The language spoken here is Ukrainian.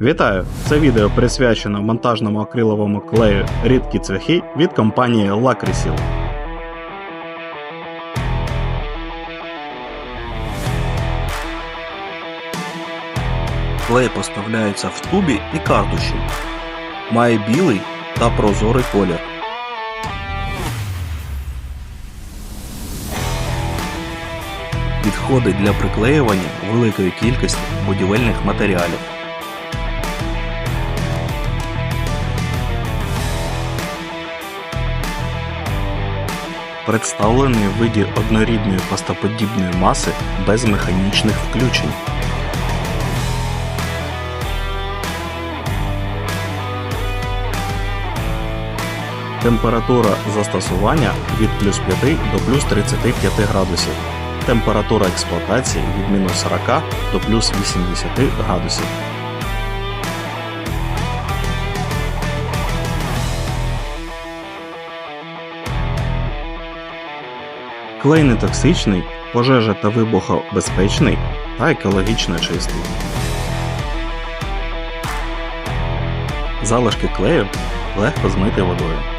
Вітаю! Це відео присвячено монтажному акриловому клею рідкі цвяхи від компанії Лакрісіл. Клей поставляється в тубі і картуші. Має білий та прозорий колір. Підходить для приклеювання великої кількості будівельних матеріалів. Представлений в виді однорідної пастоподібної маси без механічних включень. Температура застосування від плюс 5 до плюс 35 градусів. Температура експлуатації від мінус 40 до плюс 80 градусів. Клей не токсичний, пожежа та вибухобезпечний та екологічно чистий. Залишки клею легко змити водою.